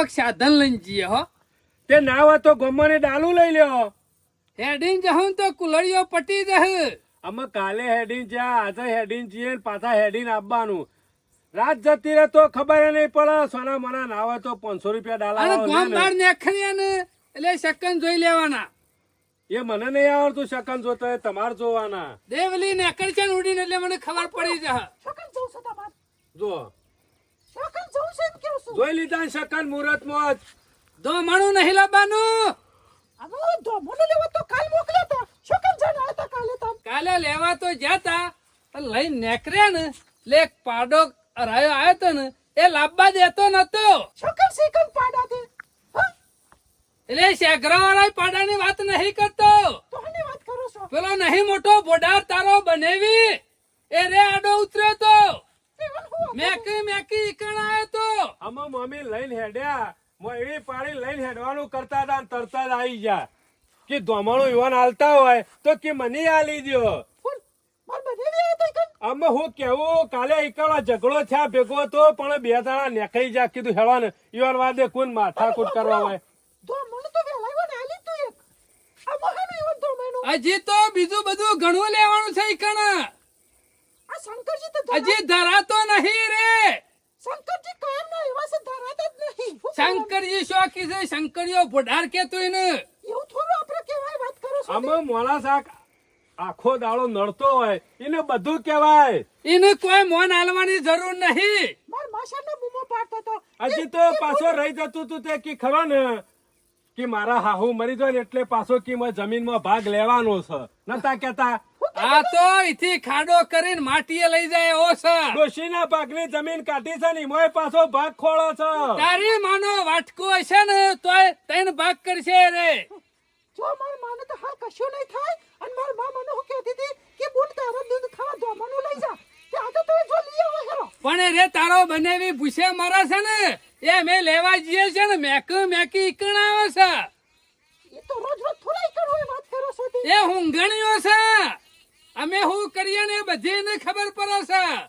કોક સાધન લઈને જઈએ હો. તે ના હોય તો ગમને ડાલું લઈ લ્યો. હેડીન જહું તો કુલડીઓ પટી જશે અમે કાલે હેડીન જ્યાં આજે હેડીન જઈએ પાછા હેડીન આવવાનું રાત જતી રહે તો ખબર નહીં પડે સોના મના ના હોય તો પાંચસો રૂપિયા ડાલા ગોમ બહાર ને એટલે શકન જોઈ લેવાના. એ મને નહીં આવડતું શકન જોતા તમારે જોવાના. દેવલી નીકળ છે ઉડીને એટલે મને ખબર પડી જાય. શકન જવું તમારે. જો શકન જવું છે એમ કેવું છું જોઈ લીધા સકન મુહૂર્તમાં જ. દો માણું નહીં લાવવાનું. હવે ધોમણું લેવા તો કાલ મોકલ્યો તો. કાલે લેવા તો જતા લઈ નેકરે ને લે પાડો રાયો આવ્યો તો ને એ લાવવા દેતો નતો. છોકર શીકન પાડા દે એટલે શેગરા વાળા પાડાની વાત નહીં કરતો. તો વાત કરો છો? પેલો નહીં મોટો બોડાર તારો બનેવી. એ રે આડો ઉતર્યો તો. મેકી મેકી ઈકણ તો. અમે મમ્મી લઈને હેડ્યા. મોયડી પાડી લઈને હેડવાનું કરતા હતા ને જ આવી ગયા. કે ધોમણું યુવાન હાલતા હોય તો કે મને આલી દ્યો. ફૂલ. માર બનેવી આવ્યા તા કન અમે હું કેવું કાલે એકલો ઝઘડો થયા ભેગો તો પણ બે દાણા નેખાઈ જા કીધું હેડવા ને યુવાન વાદે કોણ માથાકૂટ કરવા હોય. ધોમણું તો વેલાયો ને આલી તું એક. આ મહાનું એવો ધોમણું હજી તો બીજું બધું ઘણું લેવાનું છે ઈકણ. આ શંકરજી તો હજી ધરાતો નહીં રે. શંકરજી કાયમ ના એવા છે ધરાતા જ નહીં? શંકરજી શોખી છે? શંકરીઓ બોડાર કેતો ને. એવું થોડું આપણે કેવાય વાત કરો છો અમે મોળા શાક આખો દાડો નડતો હોય એને બધું કહેવાય. એને કોઈ મોન આલવાની જરૂર નહીં. માર માશાનો બૂમો પાડતો તો હજી તો પાછો રહી જતું તું તે કે ખબર ને? કે મારા હાહુ મરી જાય ને એટલે પાછો કે જમીનમાં ભાગ લેવાનો છે. નતા કેતા આ તો અહીંથી ખાડો કરીને માટીએ લઈ જાય ઓ સર. ડોશીના ભાગની જમીન કાઢી છે ને મોય પાછો ભાગ ખોળો છો. તારી માનો વાટકો હશે ને તોય તૈન ભાગ કરશે રે. જો માર માને તો હાલ કશું નહીં થાય અને માર મા મને હું કહેતી હતી કે બુટ તારો દૂધ ખાવા ધોમણું લઈ જા. તે આ તો તમે જો લઈ આવો હેરો. પણ રે તારો બનેવી ભૂસે મારા છે ને એ મેં લેવા જઈએ છે ને મેક મેકી ઈકણ આવે છે. એ તો રોજ રોજ થોડા કરવું વાત કરો છો તે. એ ગણ્યો છે. અમે શું કરીએ ને એ બધી એને ખબર પડે છે.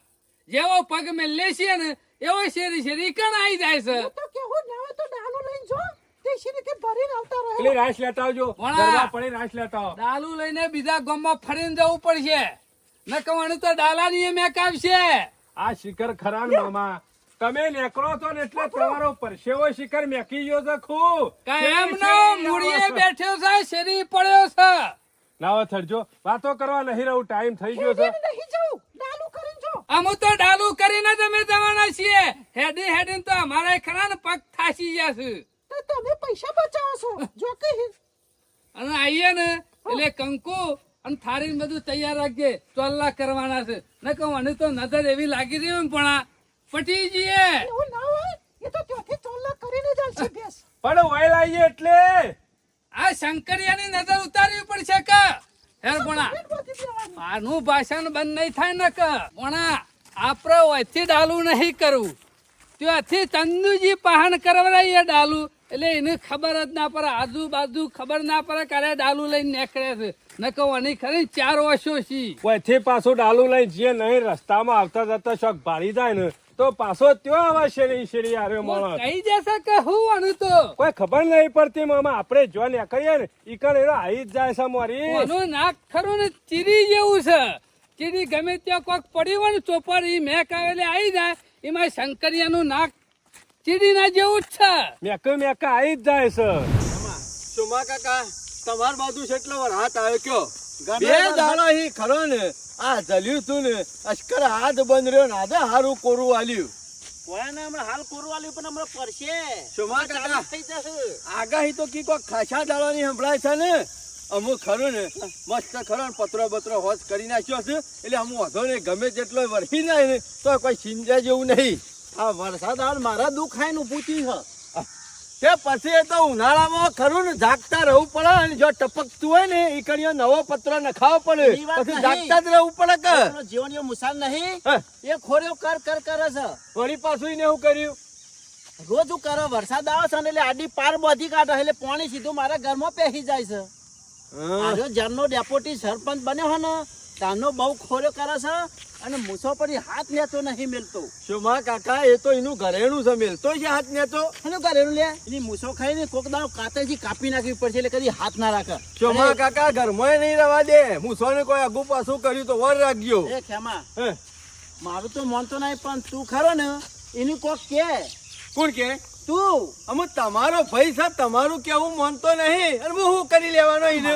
જેવો પગ મેલે છીએ ને એવો શેરી શેરી કણ આવી જાય છે. તો કેવું ના તો ડાલુ લઈને જો. તે શરીરથી ભરીને આવતા રહે. એટલે રાસ લેતા આવજો. ગરબા પડી રાસ લેતા આવો. ડાલુ લઈને બીજા ગામમાં ફરીને જવું પડશે. ન કવાનું તો ડાલાની મેક આવશે. આ શિખર ખરા મામા. તમે નેકળો તો ને એટલે તમારો પરસેવો શિખર મેકી ગયો છે ખૂબ. કાયમનો મૂળીએ બેઠ્યો છે શેરી પડ્યો છે. લાવો થડજો વાતો કરવા નહીં રહું ટાઈમ થઈ ગયો છે. અમુ તો ડાલુ કરીને જ અમે જવાના છીએ. હેડી હેડીને તો અમારે ખરા ને પગ થાસી જશે તમે પૈસા બચાવો છો. જો કે અને આઈએ ને એટલે કંકુ અને થારી બધું તૈયાર રાખજે. ચોલ્લા કરવાના છે. ન કહું અને તો નજર એવી લાગી રહી હોય પણ આ પટી જઈએ. ના હોય? એ તો ત્યાંથી ચોલ્લા કરીને જ આવશે પણ વહેલ આવીએ એટલે. આ શંકરિયાની નજર ઉતારવી પડશે કે? હેર દેવાનું. આનું ભાષણ બંધ નહીં થાય ને કે? ભણા આપણે ઓયથી ડાલું નહીં કરવું ત્યાંથી ચંદુજી પહાણ કરવરાઈએ ડાલું. એટલે એને ખબર જ ના પડે, આજુબાજુ ખબર ના પડે ક્યારે ડાલું લઈને નીકળે છે. ન કહું અને ખરી ચાર વર્ષો છી. વચ્ચે પાછું ડાલું લઈને જે નહીં રસ્તામાં આવતા જતા શોખ ભાળી જાય ને તો પાછો ત્યો આવે શેરી શેરી આવ્યો માણસ કહી જશે કે હું આનું તો. કોઈ ખબર નહીં પડતી મામા આપણે જો નીકળીએ ને ઈકણ એનો આવી જ જાય છે મારી. આનું નાક ખરું ને ચીરી જેવું છે. ચીરી ગમે ત્યાં કોક પડી હોય ને ચોપર ઈ મેક આવેલી આવી જાય. એમાં શંકરિયાનું નાક ચીડીના જેવું જ છે. મેક મેક આવી જ જાય છે. સુમા કાકા તમાર બાજુ છે એટલો વાર હાથ આવ્યો કયો? ગમે બે દાડો હી ખરો ને. આ જલ્યું તું ને અશ્કર હાથ બંધ રહ્યો ને આજે હારું કોરું આલ્યું. કોયાને હમણાં હાલ કોરું આલ્યું પણ હમણાં પડશે સુમા કાકા? થઈ જશે. આગાહી તો કી કોઈ ખાસા દાડાની સંભળાય છે ને? અમુક ખરું ને મસ્ત ખરો ને પત્રો બત્રો હોશ કરી નાખ્યો છે. એટલે અમુક વધો ને ગમે તેટલો વરસી જાય ને તો કોઈ ચિંતા જેવું નહીં. આ વરસાદ હાલ મારા દુઃખ ખાઈને ઊભું થયું છે. તે પછી એ તો ઉનાળામાં ખરું ને જાગતા રહેવું પડે અને જો ટપકતું હોય ને એ કણીઓ નવો પત્ર નખાવો પડે. પછી જાગતા જ રહેવું પડે કે? જીવન મુસાલ નહીં. એ ખોર્યો કર કર કરે છે. વળી પાછું એને એવું કર્યું? રોજ હું કરો વરસાદ આવે છે ને એટલે આડી પાર બધી કાઢે એટલે પાણી સીધું મારા ઘરમાં પહેરી જાય છે. જરનો ડેપોટી સરપંચ બન્યો હોય ને તાનો બહુ ખોર્યો કરે છે અને મુસાફરી હાથ નેતો નહીં મેલતો. શુમા કાકા એ તો એનું ઘરેણું છે મેલતો છે હાથ ને તો એનું ઘરેણું લે. એની મૂસો ખાઈને કોક દાડો કાતરથી કાપી નાખવી પડશે એટલે કદી હાથ ના રાખે. શુમા કાકા ઘરમાં નહીં રવા દે. મુસો ને કોઈ આગુ પાછું કર્યું તો વર રાખજો. એ ખેમા મારું તો મન તો નહીં પણ તું ખરો ને એનું કોક કે. કોણ કે? તું અમે તમારો ભાઈ સાહેબ તમારું કેવું માનતો નહીં. અને હું શું કરી લેવાનો એને?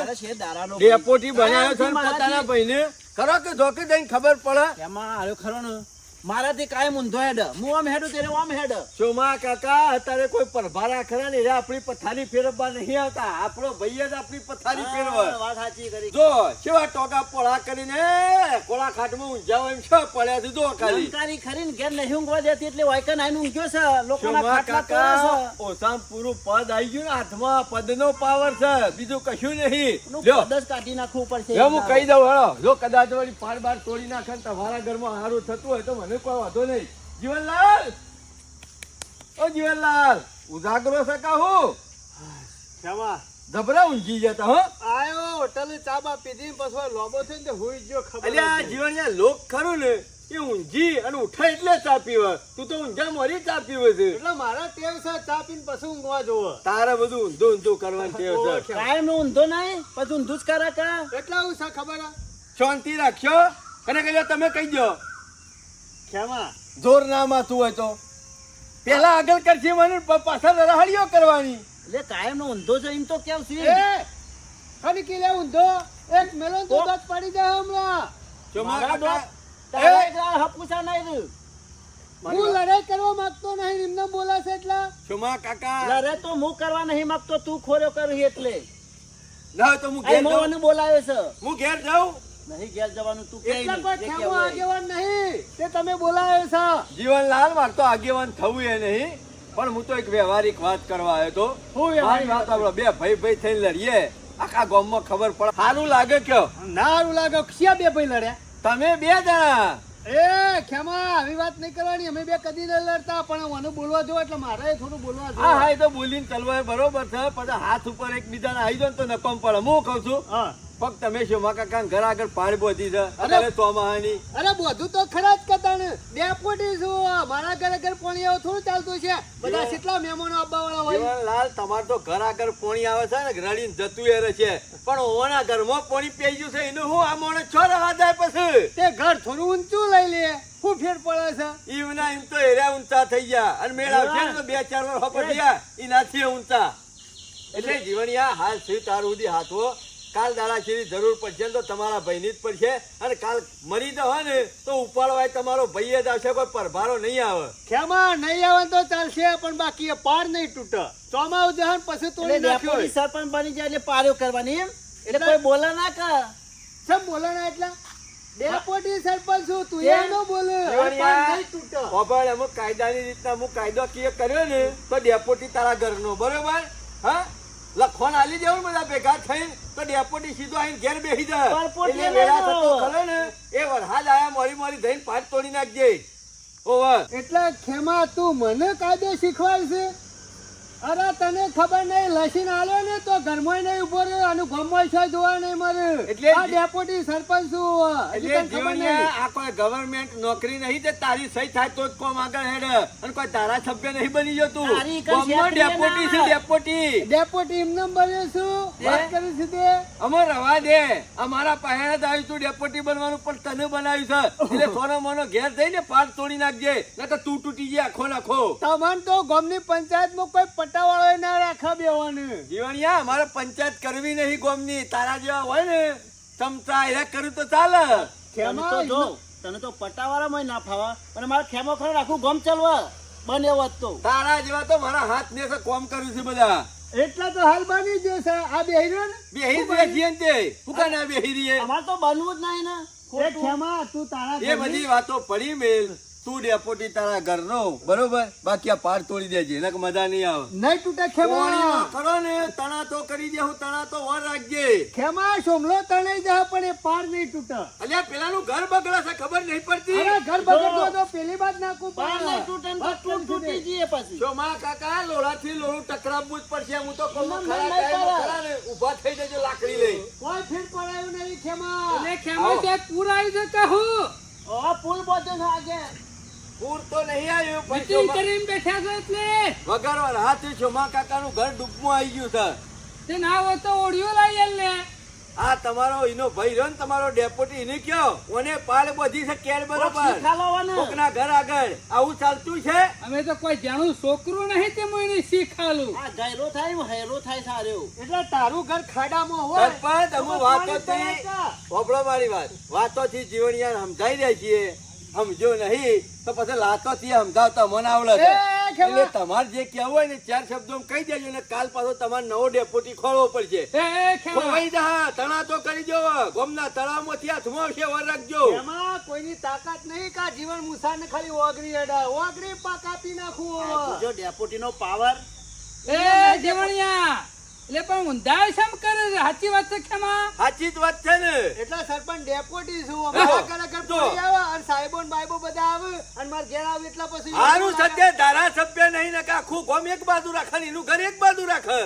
ડેપોટી બનાવ્યો છે પોતાના ભાઈને. ખરો કે જોકે જઈને ખબર પડે? એમાં આવ્યો ખરો ને? મારાથી કાંઈ ઊંધો હેડ. હું આમ હેડું તેને આમ હેડ. ચોમા કાકા અત્યારે કોઈ પરભારા ખરા ને આપણી પથારી ફેરવવા નહીં આવતા? આપણો ભાઈ જ આપણી પથારી ફેરવે વાત સાચી કરી. જો કેવા ટોકા પોળા કરીને કોળા ખાટમાં ઊંઝાવ એમ શું પડ્યા છે? જો ખાલી. ખરી ને ઘેર નહીં ઊંઘવા દેતી એટલે વાયકન આઈને ઊંઘ્યો છે. લોકોના ખાટલા તોડે છે. ઓસામ પૂરું પદ આવી ગયું ને હાથમાં પદનો પાવર છે. બીજું કશું નહીં. લ્યો. પદ જ કાઢી નાખવું પડશે હું કહી દઉં હળો. જો કદાચ વળી પાર બાર તોડી નાખે ને તમારા ઘરમાં સારું થતું હોય તો મને કોઈ વાંધો નહીં. જીવનલાલ! ઓ જીવનલાલ! ઉજાગરો છે કા હું? ખેમા જબરા ઊંઘી જતા હો. આયો હોટલ ચા બા પીધી પછી લોબો થઈને ને હુઈ જો ખબર અલ્યા નથી. જીવન લોક ખરું ને એ ઊંઘી અને ઉઠાય એટલે ચા પીવે. તું તો ઊંઘા મરી ચા પીવે છે. એટલે મારા ટેવ છે ચા પીને પછી ઊંઘવા જોવો તારે બધું ઊંધું ઊંધું કરવાનું ટેવ છે. કાયમનું ઊંધો નહીં પછી ઊંધું જ કરા કા. એટલા હું છે ખબર? હે? શાંતિ રાખ્યો અને કહી તમે કહી દો જોર ના માથું હોય તો. પેલા આગળ કરશે મને પાછળ રહાડીઓ કરવાની. એટલે કાયમ નો ઊંધો છે એમ તો કેવું છે. ખાલી કિલે ઊંધો. એક મેલો તો દાંત પાડી દે હમણાં. જો મારા કાકા, તારા! એકલા હપુસા નહીં. હું લડાઈ કરવા માંગતો નહીં એમને બોલાશે એટલા. ચોમા કાકા લડે તો હું કરવા નહીં માંગતો તું ખોર્યો કરી એટલે. ના તો હું ઘેર જાઉં. બોલાવે છે. હું ઘેર જાઉં? નહીં ઘેર જવાનું તું હોય. આગેવાન નહીં. તે તમે બોલાયો છે. જીવનલાલ માર તો આગેવાન થવું એ નહીં. પણ હું તો એક વ્યવહારિક વાત કરવા આવ્યો તો. હું મારી વાત સાંભળો બે ભાઈ ભાઈ થઈને લડીએ. આખા ગામમાં ખબર પડે. સારું લાગે કયો? ના સારું લાગે. ક્યાં બે ભાઈ લડ્યા? તમે બે જણા. એ ખેમા આવી વાત નહીં કરવાની. અમે બે કદી નહીં લડતા. પણ મને બોલવા જો એટલે મારે થોડું બોલવા હા જો હા એ તો બોલીને ચલવાય બરોબર છે. પછી હાથ ઉપર એકબીજાને આવી જાય ને તો નકમ પડે. હું કહું છું? હા. ફક્ત તમે શું કાકા ઘર આગળ પાડ બોધી છે. અત્યારે ચોમાહાની અરે બધું તો ખરા જ કહેતા ને બે પોટી છું મારા ઘરે ઘર પાણી આવું થોડું ચાલતું છે. બધા કેટલા મહેમાનો આવવા વાળા હોય લાલ તમાર તો ઘર આગળ પોણી આવે છે ને રડીને જતું એરે છે. પણ ઓના ઘરમાં પોણી પી ગયું છે એનું હું આ મોણે છો રવા જાય પછી? તે ઘર થોડું ઊંચું લઈ લે. શું ફેર પડે છે? ઈવના એમ તો એરા ઊંચા થઈ ગયા. અને મેળા છે તો બે ચાર વાર હપ થયા એનાથી ઊંચા. એટલે જીવણિયા હાલ છે તારું સુધી હાથવો. કાલ દાડા જરૂર પડશે તો તમારા ભાઈની જ પડશે. અને કાલ મરી તો હોય ને તો ઉપાડવાય તમારો ભાઈ જ આવશે કોઈ પરભારો નહીં આવે. ખેમા નહીં આવે તો ચાલશે પણ બાકી એ પાર નહીં તૂટે. ચોમાવું જહાન પછી તોડી નાખ્યો સરપંચ બની જાય એટલે પાર્યો કરવાની એમ? એટલે કોઈ બોલા ના કર સમ બોલા ના એટલા? ડેપોટી સરપંચ છું તું? એ નો બોલે. બાબા, અમુક કાયદાની રીતના અમુક કાયદો કર્યો ને તો ડેપોટી તારા ઘરનો બરોબર? હા? લખવાન આલી દેવું ને બધા ભેગા થઈ તો ડેપોટી સીધો આઈને ઘેર બેસી જાય. એટલે વેળા થતો ખરો ને એ વરસાદ આયા મોરી મોરી થઈને પાંચ તોડી નાખજે. ઓવર એટલે ખેમા તું મને કાયદો શીખવાડ છે અરે તને ખબર નહીં લસીન આલ્યો ને તો ઘરમાં નહીં ઊભો રહ્યો અને ઘરમાં છે જોવા નહીં મારે એટલે આ ડેપ્યુટી સરપંચ છું એટલે ખબર નહીં. આ કોઈ ગવર્મેન્ટ નોકરી નહીં તે તારી સહી થાય તો જ કોમ આગળ હેડ. અને કોઈ ધારાસભ્ય નહીં બની જતું. તું કઈ ડેપ્યુટી છે ડેપ્યુટી. ડેપ્યુટી એમને બન્યો છું? વાત કરી છે તે અમર રવા દે. અમારા પહેણે જ આવ્યું તું ડેપોટી બનવાનું પણ તને બનાવ્યું છે. એટલે સોનો મોનો ઘેર જઈને પાર તોડી નાખજે. નકર તું તૂટી જાય આખો નાખો તમને તો ગામની પંચાયતમાં કોઈ પટ્ટાવાળો ના રાખા બેવાનું. જીવણિયા અમારે પંચાયત કરવી નહીં ગોમની. તારા જેવા હોય ને ચમચા એ કર્યું તો ચાલે. તને તો જો તને તો પટાવાળામાં ના ફાવા. અને મારે ખેમો ખરો રાખું ગમ ચાલવા. બને વાત તો. તારા જેવા તો મારા હાથ ને કોમ કર્યું છે બધા. એટલા તો હાલ બની ગયો છે. આ બેહીરો ને? બેહી બેસીએ ને તે? હું કાં ના બેહી રહીએ? અમારે તો બનવું જ નહીં ને. એ ખેમા તું તારા એ બધી વાતો પડી મેલ. તું ડેપોટી તારા ઘરનો. બરોબર? બાકી આ પાર તોડી દેજે નક મજા નહીં આવે. નહીં તૂટે ખેમા. કરો ને તણા તો કરી દે હું તણા તો વર રાખજે. ખેમા સોમલો તણાઈ જા પણ એ પાર નહીં તૂટે. અલ્યા પેલાનું ઘર બગડે છે ખબર નહીં પડતી. અરે ઘર બગડતો તો પેલી બાદ નાખું પાર નહીં તૂટે ને તો તૂટ તૂટી જઈએ પછી. માં કાકા લોડાથી લોળું ટકરાવવું જ પડશે. હું તો કહું ખરા ટાઈમે ને ઊભા થઈ જજો લાકડી લઈ. કોઈ ફેર પડાયું નહીં ખેમા. અને ખેમા તે પૂરાઈ દે કહું આ પુલ બધો આગે પૂર તો નહીં આવ્યું પણ ચોમા- કરીને બેઠા છો એટલે? વગર વરસાદથી ચોમા કાકાનું ઘર ડૂબમાં આવી ગયું સર તે ના હોય તો ઓડિયો લાવી ને. આ તમારો એનો ભાઈ રહ્યો ને તમારો ડેપોટી એને કયો? ઓને પાલ બધી છે કેર બરોબર. કોકના ઘર આગળ. આવું ચાલતું છે? અમે તો કોઈ જાણું છોકરું નહીં તે હું એને શીખાલું. આ ગયરો થાય હેરો થાય સારો. એટલે તારું ઘર ખાડામાં હોય. સરપંચ અમે વાતોથી હોભળો મારી વાત. જીવન યાર સમજાઈ રહ્યા છીએ. સમજો નહીં તો પછી લાતોથી સમજાવતા મને આવડે છે. એટલે તમારે જે કહેવું હોય ને ચાર શબ્દો કહી દેજો ને કાલ પાછો તમારે નવો ડેપોટી ખોલવો પડશે. એ એ ખોવાઈ જા તણા તો કરી દો. ગોમના તળાવમાંથી હાથમાં છે વર રાખજો. એમાં કોઈની તાકાત નહીં કા જીવન મુસાને ખાલી ઓગરી અડા. ઓગરી પા કાપી નાખું. જો ડેપોટી નો પાવર. એ જીવણિયા. એટલે પણ ઊંધા શમ કરે સાચી વાત છે ખેમા સાચી જ વાત છે ને. એટલે સરપંચ ડેપોટી છું. અમે જો, ઘર ઘર પડી આવે અને સાહેબો ને બાઈબો બધા આવે અને મારે ઘેર આવે એટલા પછી હારું સત્ય ધારાસભ્ય નહીં ને કે આખું ગોમ એક બાજુ રાખે એનું ઘર એક બાજુ રાખે?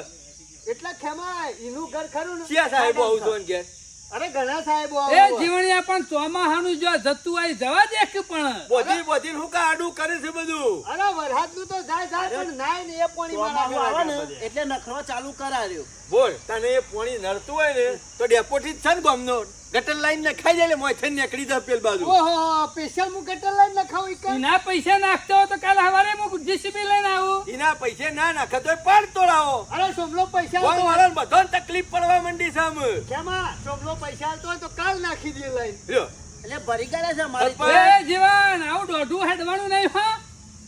એટલે ખેમા એનું ઘર ખરું ને? ક્યાં સાહેબો આવું છો ને ઘેર? અરે ઘણા સાહેબો એ જીવણિયા પણ ચોમાહાનું જો જતું હોય જવા દે કે પણ? બોધી બોધી હું કા આડું કરે છે બધું? અરે વરસાદનું તો જાય જાય પણ નાય ને એ પોણી આવે માં એટલે નખરો ચાલુ કરાર્યો બોલ તને એ પોણી નડતું હોય ને તો ડેપોટી જ છે ને ગોમનો. ગટર લાઈન ને ખાઈ જાય મોય થઈને નીકળી જા પેલ બાજુ. ઓહો સ્પેશિયલ હું ગટર લઈને નખાવું ઈ કાંઈ. એના પૈસા નાખતો તો કાલ હવારે હું જીસીબી લઈને આવું. એના પૈસે ના નાખે તો પાડ તોડાવો. અરે સોમલો પૈસા તો આલતો બધો તકલીફ પડવા મંડી સામ કેમાં? સોમલો પૈસા તો હોય તો કાલ નાખી દે લાઈન. લ્યો, એટલે ભરી ગયા છે મારી જીવન આવું દોઢું હેડવાનું નહીં હા.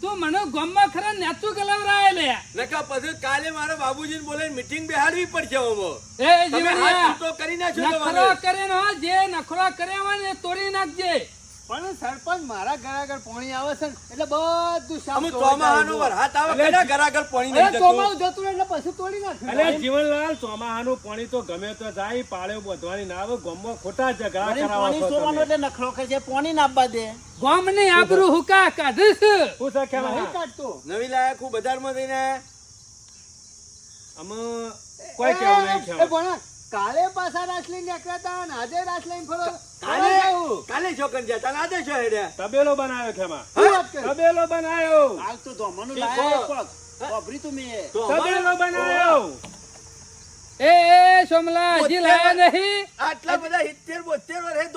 તું મને ગમમાં ખરા નેતું કલાવરાય લે નકા પછી કાલે મારા બાબુજીને બોલે meeting બેહાડવી પડશે. એ હાથ કરી નાખશો તો નખરો કરે જે નખરો કરે ને તોડી નાખજે. પણ સરપંચ મારા ઘર આગળ પાણી આવે છે ને એટલે બધું સામે ચોમાહાનો વરસાદ આવે કયા ઘર આગળ પાણી નહીં જતું? ચોમાસું જતું એટલે પછી તોડી નાખે અલે જીવનલાલ ચોમાહાનું પાણી તો ગમે તો જાય પાળે બોધવાની ના આવે ગોમમાં ખોટા ઝઘડા ભરી કરાવો પાણી છો એટલે નખરો કરે છે પાણી ના આપવા દે ગોમની આબરૂ હુકા કાઢીશ હું છે ખેમા? નહીં કાઢતો નવી લાયા ખૂબ બજારમાં જઈને આમાં કોઈ કેવું નહીં. ભણા, કાલે પાછા રાસ લઈને નીકળ્યા હતા અને આજે રાસ લઈને ફરો કાલે કાલે છોકન જ્યાં તને આજે છો હેડ્યા. તબેલો બનાવ્યો છે માં તબેલો બનાવ્યો. હાલ તો તો મનુ લાયો કોક વાપરી તું મે. તો તબેલો બનાવ્યો. એ એ સોમલા હજી લાયા નહીં. આટલા બધા સિત્તેર બોતેર વર્ષે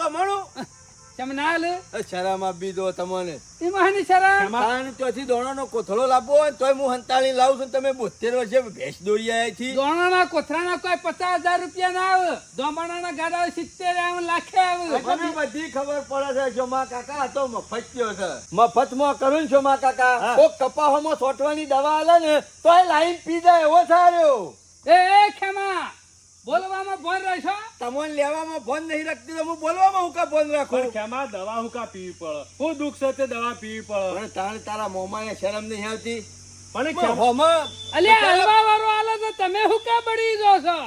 દોમણું ચમનાલ શરમ આપી દો તમને. એમાં શરા કારણ ત્યાંથી દોણાનો કોથળો લાવવો હોય તોય હું હંતાળી લાવું છું તમે બોતેર વર્ષે ભેંસ દોરી આયા છી દોણાના કોથરાના કોઈ પચાસ હજાર રૂપિયા ના આવે. દોમાણાના ગાડા સિત્તેર આવે લાખે આવે. મને બધી ખબર પડે છે શોમા કાકા આ તો મફત થયો છે. મફતમાં કરું શોમા કાકા? કોક કપાસમાં સોટવાની દવા આલે ને તોય લાઈન પી જાય એવો સારો. એ એ ખેમા બોલવામાં ફોન રહેશો? તમને લેવામાં ફોન નહીં રાખતી તો હું બોલવામાં હુકા ફોન રાખું? પણ ખેમા દવા હુકા પીવી પડે. હું દુઃખ સાથે દવા પીવી પડે. પણ તાણ તારા મોમાં શરમ નહીં આવતી? પણ પણ અલે હલવા વાળો આલે તો તમે હુકા પડી બળી જો છો?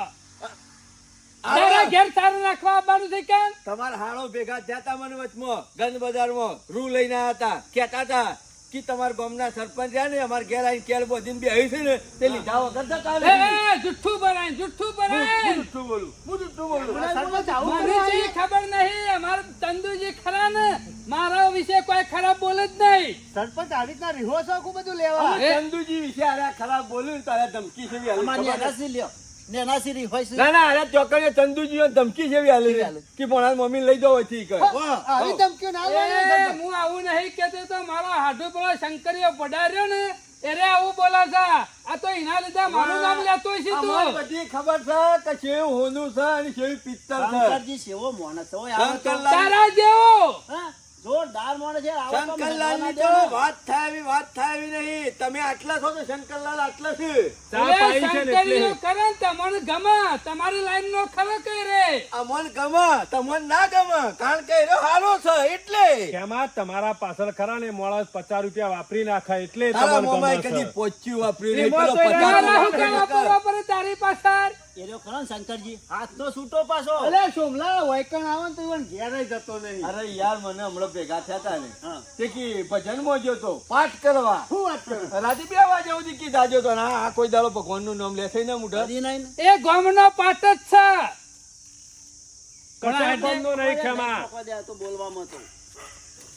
તારા ઘેર તારા રાખવા આવવાનું છે કેમ? તમારા હાળો ભેગા થયા હતા મને વચમાં ગંજ બજારમાં. રૂ લઈને આવ્યા હતા કહેતા હતા કે તમાર ગામના સરપંચ રહ્યા ને અમાર ઘેર આવીને કેલ બોધીને બેહી છે ને તે લીધા વગર જતા એ એ જુઠ્ઠું ભરાય જુઠ્ઠું હું ભરાય જુઠ્ઠું બોલું હું જુઠ્ઠું બોલું. મને ખબર નહીં. અમાર ચંદુજી ખરા ને. મારા વિશે કોઈ ખરાબ બોલે જ નહીં. સરપંચ આવી રીતના રીહો છો બધું લેવા. તંદુજી ચંદુજી વિશે આ ખરાબ બોલ્યું તારે ધમકી છે અમારી ખબર હોય છે. ના ના અરે ચોકડીએ ચંદુજી ધમકી જેવી આલી છે. કે ભણા મમ્મી લઈ જાઓ અહીંથી કર આવી ધમકીઓ ના એ, હું આવું નહીં કેતો તો મારો હાડો પેલો શંકરીયો પડાર્યો ને એરે આવું બોલા છે. આ તો એના લીધે મારું નામ લેતો છે તું. બધી ખબર છે કે શેવ હોનું છે અને છે. શંકરજી સેવો માણસ હોય તારા જેવો. હા? જોરદાર માણસ છે શંકરલાલની તો ના દે ને. વાત થાય એવી વાત થાય એવી નહીં. તમે આટલા છો તો શંકરલાલ આટલા છે. ચા એ પાઈ છે ને શંકરીઓ એટલે? કરે ને તમને ગમે. તમારી લાઈન નો ખરો કઈ રે? અમન ગમે તમને ના ગમે કારણ કે એનો હારો છે એટલે. એમાં તમારા પાછળ ખરા ને માણસ પચાસ રૂપિયા વાપરી નાખા એટલે તમને ગમે કદી પોચ્યું વાપર્યું. વાપરે તારી પાછળ? એ રહ્યો ને શંકરજી? હાથનો છૂટો પાછો. અલે સોમલા વૈકણ આવે તો ઈવન ઘેરે જતો નહીં. અરે યાર મને હમણાં ભેગા થયા હતા ને. તે કી ભજનમાં ગયો તો? પાઠ કરવા. શું વાત કરે? રાતે બે વાગે સુધી તો? ના આ કોઈ દાડો ભગવાનનું નામ લેશે ને મોઢા? હજી નહીં ને. એ ગામનો પાટ જ છે. કશા બંધો નહીં બોલવામાં તો.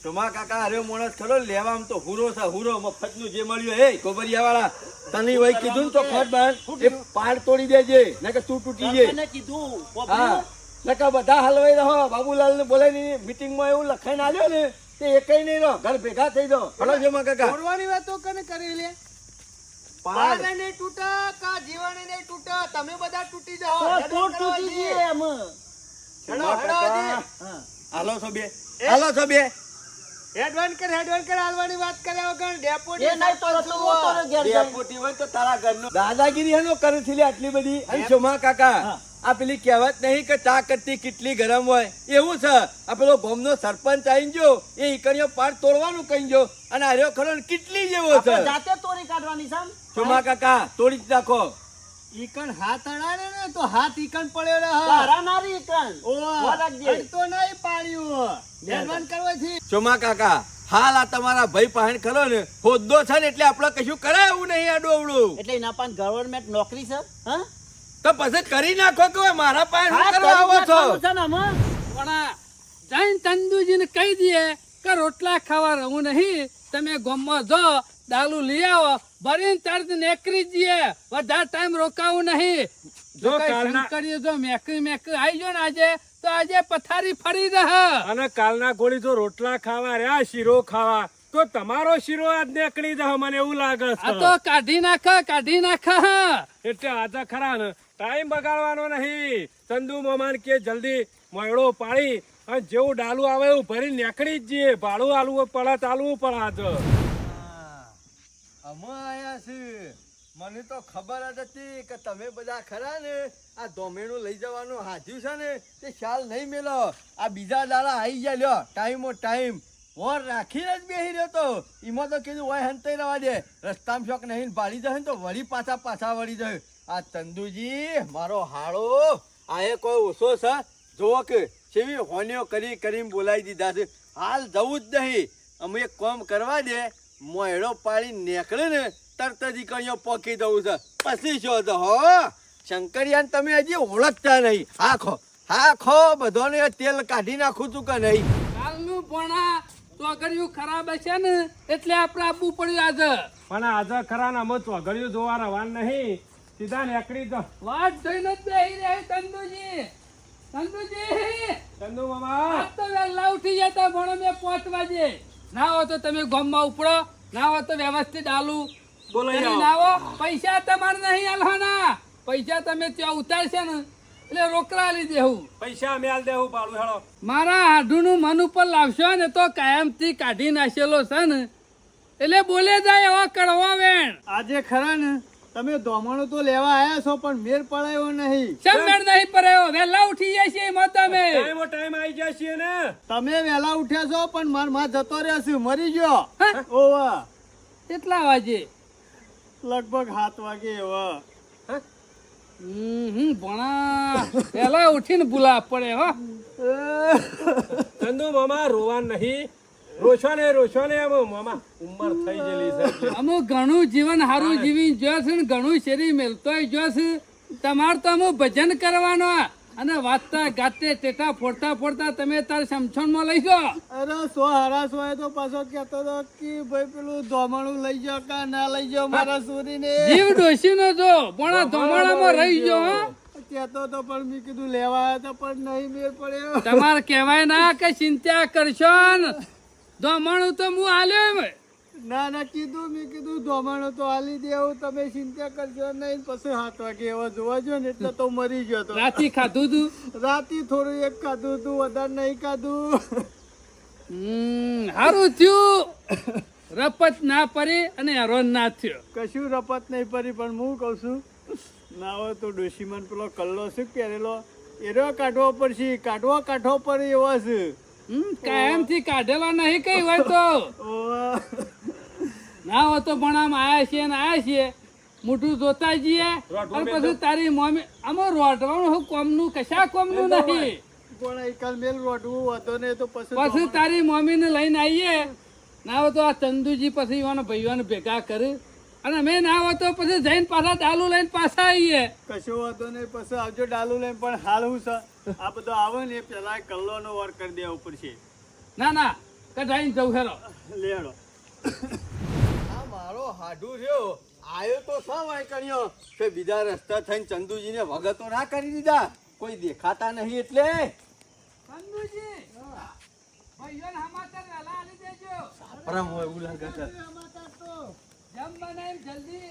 તમારા કાકા અરે મોણસ ખરો ને લેવામાં તો હુરો છે હુરો મફતનું જે મળ્યું હે કોબરિયા વાળા તને વઈ કીધું તો ખોટ બાર એ પાડ તોડી દેજે નકર તું તૂટી જે કીધું હા. નકર બધા હલવાઈ રહો બાબુલાલ ને બોલાવી મીટિંગમાં એવું લખાઈને આવ્યો ને તે એકઈ નહીં રહો ઘર ભેગા થઈ દો હલો જેમાં કાકા તોડવાની વાતો કને કરી લે પાડ નહીં તૂટા કા જીવન નહીં તૂટા તમે બધા તૂટી જાઓ તો તૂટ જઈએ. એમ. હેડો, હેડો. હાલો છો બે હાલો છો બે હેડવાન કર હેડવાન કર હાલવાની વાત કરે વગર ડેપોટી એ નહીં તો મોતો ને ઘેર ડેપોટી હોય તો તારા ઘરનો. દાદાગીરી હેનો કરે છે આટલી બધી? અને જોમા કાકા આ પેલી કહેવત નહીં કે ચા કરતી કેટલી ગરમ હોય. એવું છે. આ પેલો ગોમનો સરપંચ આઈને જો એ ઈકણીઓ પાર તોડવાનું કહી જો અને આર્યો ખરો કેટલી જેવો છે. જાતે તોડી કાઢવાની છે ચોમા કાકા તોડી જ નાખો. ઈકણ હાથ અડાડે ને તો હાથ ઈકણ પડ્યો રહે. તારા નારી ઈકણ. ઓ તો નહીં પાડ્યું મહેરબાન કરવા છે શોમા કાકા હાલ આ તમારા ભાઈ પાહણ ખરો ને હોદ્દો છે ને એટલે આપણે કશું કરાય એવું નહીં આ ડોવડું. એટલે એના પાસે ગવર્મેન્ટ નોકરી છે? હા? તો પછી કરી નાખો કે હવે મારા પાસે શું કરવા આવો છો? ને પણ જૈન તંદુજીને કહી દઈએ કે રોટલા ખાવા રહું નહીં. તમે ગોમમાં જો દાલુ લઈ આવો ભરીને તરત નેકરી જઈએ વધારે ટાઈમ રોકાવું નહીં. જો શંકરીઓ જો મેકરી મેકરી આવી જો ને આજે તો આજે પથારી ફરી રહે અને કાલના ગોળી જો રોટલા ખાવા રહ્યા શીરો ખાવા તો તમારો શીરો આજ નીકળી જશે મને એવું લાગે છે. તો કાઢી નાખ કાઢી નાખ. એટલે આજે ખરા ને. ટાઈમ બગાડવાનો નહીં. ચંદુ મોમાન કે જલ્દી મોયડો પાડી અને જેવું ડાલુ આવે એવું ભરી નીકળી જ જઈએ. ભાડું આલવું પડે ચાલવું પડે આજે અમે આયા છે મને તો ખબર જ હતી કે તમે બધા ખરા ને? આ ધોમેણું લઈ જવાનું હાજ્યું છે ને? તે ખ્યાલ નહીં મેલો. આ બીજા દાડા આવી ગયા. લ્યો ટાઈમો ટાઈમ વોર રાખીને જ બેહી રહ્યો તો. એમાં તો કીધું હોય હંતાઈ રહેવા દે. રસ્તામાં શોખ નહીં, ભાળી જશે ને તો વળી પાછા પાછા વળી જાય આ ચંદુજી, મારો હાળો, આ એ કોઈ ઓછો છે? જુઓ કે કેવી હોનીઓ કરી કરીને બોલાવી દીધા છે. હાલ જવું જ નહીં. અમે એક કોમ કરવા દે. મોયડો પાડી નીકળે ને તરત જ કયો પોકી દઉં છે. પછી છો તો હો? શંકરિયાને તમે હજી ઓળખતા નહીં. આખો આખો બધાને તેલ કાઢી નાખું છું કે નહીં? કાલનું ભણા ચોગડિયું ખરાબ હશે ને એટલે આપણે આપવું પડ્યું આજે. પણ આજે ખરા ને અમે ચોગડિયું જોવા રવાન નહીં. સીધા નીકળી તો વાત જોઈને જ બેહી રહી ચંદુજી. ચંદુજી. ચંદુ મામા. તો વહેલા ઉઠી જતા ભણો મેં પાંચ વાગે. ના હો તો તમે ગામમાં ઉપડો ના હો તો વ્યવસ્થિત આલુ. આવો. આવો પૈસા તમારે નહીં આલવાના. પૈસા તમે ત્યાં ઉતારશે ને એટલે રોકડા લઈ દેવું પૈસા અમે આલ દેવું ભાડું હેડો. મારા હાડુનું મન ઉપર લાવશો ને તો કાયમથી કાઢી નાખેલો છે ને. એટલે બોલે જાય એવા કડવા વેણ. આજે ખરા ને તમે દોમણો તો લેવા આયા છો પણ મેર પડાયો નહીં. શેમ નહીં પડાયો? વહેલા ઉઠી જાય છે એમાં તમે. ટાઈમો ટાઈમ આવી જાય છે ને. તમે વહેલા ઉઠ્યા છો પણ મારમાં જતો રહ્યો છે મરી ગયો? ઓવા. કેટલા વાગે? લગભગ સાત વાગે એવા. હમ ભણા. વહેલા ઉઠીને ભૂલા પડે હો. ચંદુ મામા રોવા નહીં. રોશો ને રોશો ને એમ મામા ઉંમર થઈ ગયેલી છે એટલે. ઘણું જીવન સારું જીવી જો છે ને ઘણું શરીર મેલતોય જો છે તમારે તો અમુક ભજન કરવાનો અને વાંચતા ગાતે ટેટા ફોડતા ફોડતા તમે તાર સમછણમાં લઈ જાઓ અરે સો હરાસ હોય તો પાછો કેતો હતો કે ભાઈ પેલું ધોમણું લઈ જાઓ કા ના લઈ જાઓ મારા સુરીને. જીવ ડોસી નો જો પણ ધોમણામાં રહી ગયો હા. કેતો તો પણ મેં કીધું લેવા તો પણ નહીં મેળ પડ્યો. તમારે કહેવાય ના કે ચિંતા કરશો ને. ધોમાણું તો હું આલ્યો એમ. ના ના કીધું મેં કીધું ધોમણો તો હાલી દેવું તમે ચિંતા કરજો નહીં. પછી સાત વાગે એવા જોવા જો ને એટલે તો મરી ગયો તો. રાતી ખાધું તું? રાતે થોડું એક ખાધું હતું વધારે નહીં ખાધું. હારું થયું. રપત ના પડી અને હેરોન ના થયો. કશું રપત નહીં પડી પણ હું કહું છું ના હોય તો ડોશીમાન પેલો કલ્લો શું પહેરેલો? એરો કાઢવો પડશે કાઢવો કાઢવો પડે એવો છે. હમ, કાયમથી કાઢેલો નહીં કઈ હોય તો. ના હોય તો પણ આમ આયા છીએ ને આયા છીએ. મોટું જોતા જઈએ અને પછી તારી મમ્મી આમાં રોટવાનું હું કોમનું? કશા કોમનું નહીં? પછી તારી મમ્મી ને તો પછી પછી તારી મમ્મીને લઈને આવીએ ના હોય તો આ ચંદુજી પછી એવાના ભાઈઓને ભેગા કરે અને અમે ના હોય તો પછી જઈને પાછા ડાલુ લઈને પાછા આવીએ. કશો વાંધો નહીં પછી આવજો ડાલુ લઈને પણ હાલ હું છે આ બધો આવે ને એ પેલા કલ્લોનો વર્ક કરી દેવો પડશે ના ના કઢાઈને જવું હેલો. લેડો આ મારો હાડુ રહ્યો. આયો તો શા વાય કર્યો કે બીજા રસ્તા થઈને ચંદુજીને વગતો ના કરી દીધા. કોઈ દેખાતા નહીં એટલે. ચંદુજી ભાઈઓને સમાચાર વહેલા આલી દેજો. પરમ હોય એવું લાગે છે. જમ બનાવીને જલ્દી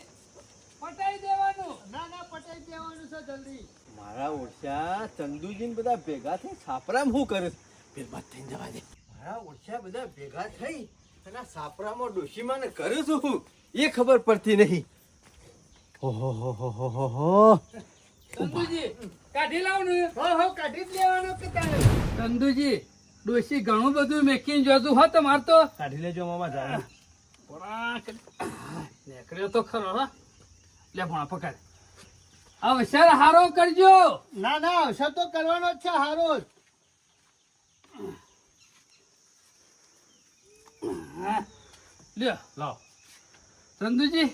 પટાઈ દેવાનું. ના ના પટાઈ દેવાનું છે જલ્દી. મારા ઓળખ્યા ચંદુજી બધા ભેગા થઈ છાપરામાં શું કરે છે? બરબાદ થઈને જવા દે. મારા ઓળખ્યા બધા ભેગા થઈ અને છાપરામાં ડોશીમાને કરે છું હું? એ ખબર પડતી નહીં. ઓહો હો હો હો હો હો ચંદુજી કાઢી લાવનું હો હો કાઢી જ લેવાનો કે તારે? ચંદુજી ડોશી ઘણું બધું મેકીને જોતું હો તમારે તો. કાઢી લેજો મામા જાણે નીકળ્યો તો ખરો હા. લે ભણા પકડ. હવે સર હારો કરજો. ના ના અવસર તો કરવાનો જ છે હારો લ્યો લાવ. ચંદુજી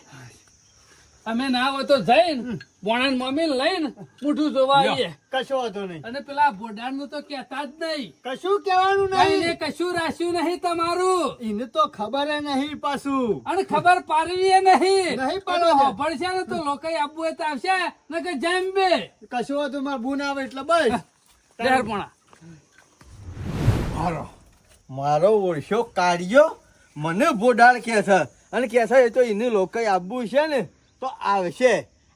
અમે ના હોય તો જઈને બોણાન મમ્મી લઈને મૂઠું જોવા આવીએ. કશો વાંધો નહીં. અને પેલા બોડાનું તો કેતા જ નહીં. કશું કહેવાનું નહીં. નહીં કશું રાશ્યું નહીં તમારું. એને તો ખબર નહીં પાછું. અને ખબર પાડવી એ નહીં. નહીં પણ હોભળશે ને તો લોકો આપવું હોય તો આવશે ને કે જેમ બે. કશું હતું મારે બુન આવે એટલે બસ. ડરપણા મારો મારો ઓળશો કાઢ્યો મને બોડાળ કે છે. અને કે છે એ તો એને લોકો આપવું છે ને તો આવશે.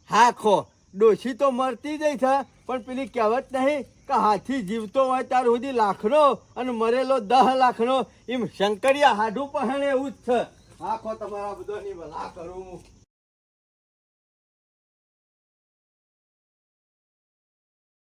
હા ખો ડોશી તો મરતી જ છે, પણ પેલી કહેવત નહીં કે હાથી જીવતો હોય ત્યાર સુધી લાખનો અને મરેલો દહ લાખનો. એમ શંકરિયા હાડું પહેણે એવું જ છે. હાખો તમારા બધો બધાની ભલા કરું